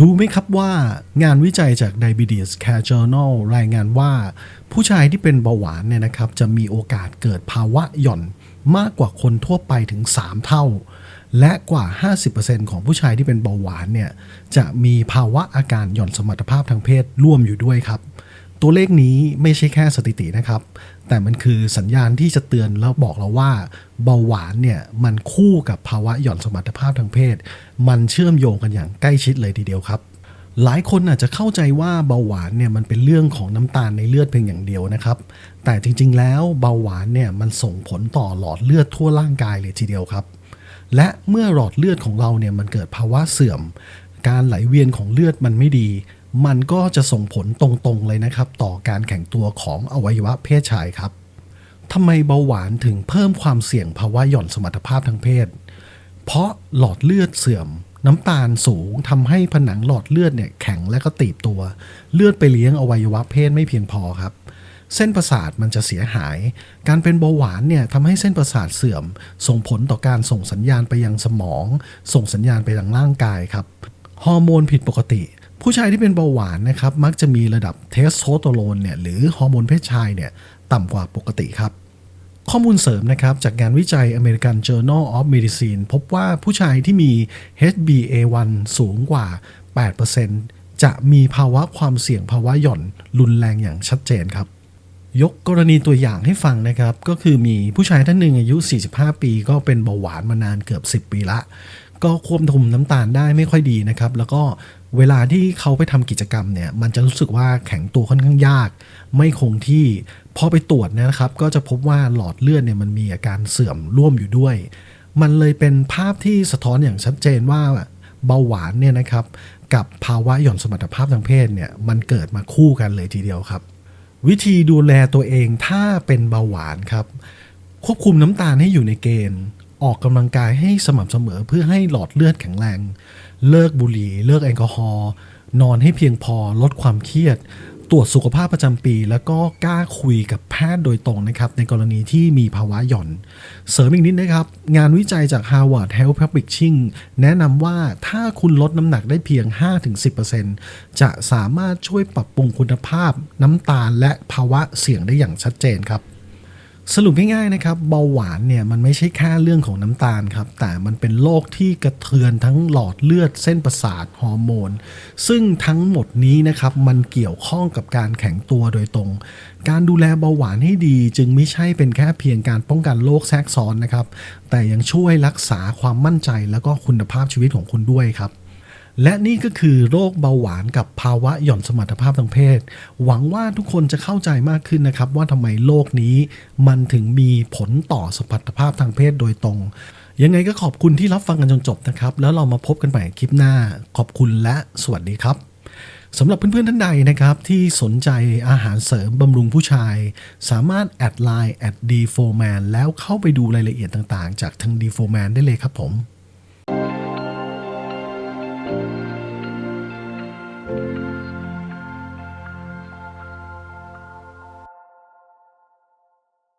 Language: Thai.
รู้ไหมครับว่างานวิจัยจาก Diabetes Care Journal รายงานว่า ผู้ชายที่เป็นเบาหวานเนี่ยนะครับ จะมีโอกาสเกิดภาวะหย่อนมากกว่าคนทั่วไปถึง 3 เท่า และกว่า 50%ของผู้ชายที่เป็นเบาหวานเนี่ยจะมีภาวะอาการหย่อนสมรรถภาพทางเพศร่วมอยู่ด้วยครับ ตัวเลขนี้ไม่ใช่แค่สถิตินะครับ แต่มันคือสัญญาณที่จะเตือนแล้วบอกเราว่าเบาหวานเนี่ยมันคู่กับภาวะหย่อนสมรรถภาพทางเพศ มันเชื่อมโยงกันอย่างใกล้ชิดเลยทีเดียวครับ หลายคนอาจจะเข้าใจว่าเบาหวานเนี่ยมันเป็นเรื่องของน้ำตาลในเลือดเพียงอย่างเดียวนะครับ แต่จริงๆ แล้วเบาหวานเนี่ยมันส่งผลต่อหลอดเลือดทั่วร่างกายเลยทีเดียวครับ และเมื่อหลอดเลือดของเราเนี่ยมันเกิดภาวะเสื่อม การไหลเวียนของเลือดมันไม่ดี มันก็จะส่งผลตรงๆเลยนะครับ ต่อการแข็งตัวของอวัยวะเพศชายครับทำไมเบาหวานถึงเพิ่มความเสี่ยงภาวะหย่อนสมรรถภาพทางเพศ เพราะหลอดเลือดเสื่อม น้ำตาลสูงทำให้ผนังหลอดเลือดเนี่ยแข็งและก็ตีบตัว เลือดไปเลี้ยงอวัยวะเพศไม่เพียงพอครับ เส้นประสาทมันจะเสียหาย การเป็นเบาหวานเนี่ยทำให้เส้นประสาทเสื่อม ส่งผลต่อการส่งสัญญาณไปยังสมอง ส่งสัญญาณไปยังร่างกายครับฮอร์โมนผิดปกติ ผู้ชายที่เป็นเบาหวานนะครับมักจะมีระดับเทสโทสเตอโรนเนี่ยหรือฮอร์โมนเพศชายเนี่ยต่ำกว่าปกติครับ ข้อมูลเสริมนะครับจากงานวิจัย American Journal of Medicine พบว่าผู้ชายที่มี HbA1 สูงกว่า 8%จะมีภาวะความเสี่ยงภาวะหย่อนรุนแรงอย่างชัดเจนครับ ยกกรณีตัวอย่างให้ฟังนะครับ ก็คือมีผู้ชายท่านหนึ่งอายุ 45 ปี ก็เป็นเบาหวานมานานเกือบ 10 ปีละ ก็ควบคุมน้ำตาลได้ไม่ค่อยดีนะครับ แล้วก็เวลาที่เขาไปทำกิจกรรมเนี่ย มันจะรู้สึกว่าแข็งตัวค่อนข้างยาก ไม่คงที่พอไปตรวจนะครับ ก็จะพบว่าหลอดเลือดเนี่ยมันมีอาการเสื่อมร่วมอยู่ด้วย มันเลยเป็นภาพที่สะท้อนอย่างชัดเจนว่าเบาหวานเนี่ยนะครับ กับภาวะหย่อนสมรรถภาพทางเพศเนี่ยมันเกิดมาคู่กันเลยทีเดียวครับ วิธีดูแลตัวเองถ้าเป็นเบาหวานครับ ควบคุมน้ำตาลให้อยู่ในเกณฑ์ ออกกำลังกายให้สม่ำเสมอเพื่อให้หลอดเลือดแข็งแรง เลิกบุหรี่ เลิกแอลกอฮอล์นอนให้เพียงพอลดความเครียด ตรวจสุขภาพประจำปี แล้วก็กล้าคุยกับแพทย์โดยตรงนะครับ ในกรณีที่มีภาวะหย่อน เสริมอีกนิดนะครับ งานวิจัยจาก Harvard Health Publishing แนะนำว่าถ้าคุณลดน้ำหนักได้เพียง 5-10%จะสามารถช่วยปรับปรุงคุณภาพน้ำตาลและภาวะเสี่ยงได้อย่างชัดเจนครับ สรุปง่ายๆนะครับเบาหวานเนี่ยมันไม่ใช่แค่เรื่องของน้ำตาลครับ แต่มันเป็นโรคที่กระเทือนทั้งหลอดเลือดเส้นประสาทฮอร์โมน ซึ่งทั้งหมดนี้นะครับมันเกี่ยวข้องกับการแข็งตัวโดยตรง การดูแลเบาหวานให้ดีจึงไม่ใช่เป็นแค่เพียงการป้องกันโรคแทรกซ้อนนะครับ แต่ยังช่วยรักษาความมั่นใจแล้วก็คุณภาพชีวิตของคุณด้วยครับ และนี่ก็คือโรคเบาหวานกับภาวะหย่อนสมรรถภาพทางเพศ หวังว่าทุกคนจะเข้าใจมากขึ้นนะครับ ว่าทำไมโรคนี้มันถึงมีผลต่อสมรรถภาพทางเพศโดยตรง ยังไงก็ขอบคุณที่รับฟังกันจนจบนะครับ แล้วเรามาพบกันใหม่คลิปหน้า ขอบคุณและสวัสดีครับสำหรับเพื่อนๆท่านใดนะครับ ที่สนใจอาหารเสริมบำรุงผู้ชาย สามารถแอดไลน์แอด d 4 man แล้วเข้าไปดูรายละเอียดต่างๆ จากทาง d 4 man ได้เลยครับผม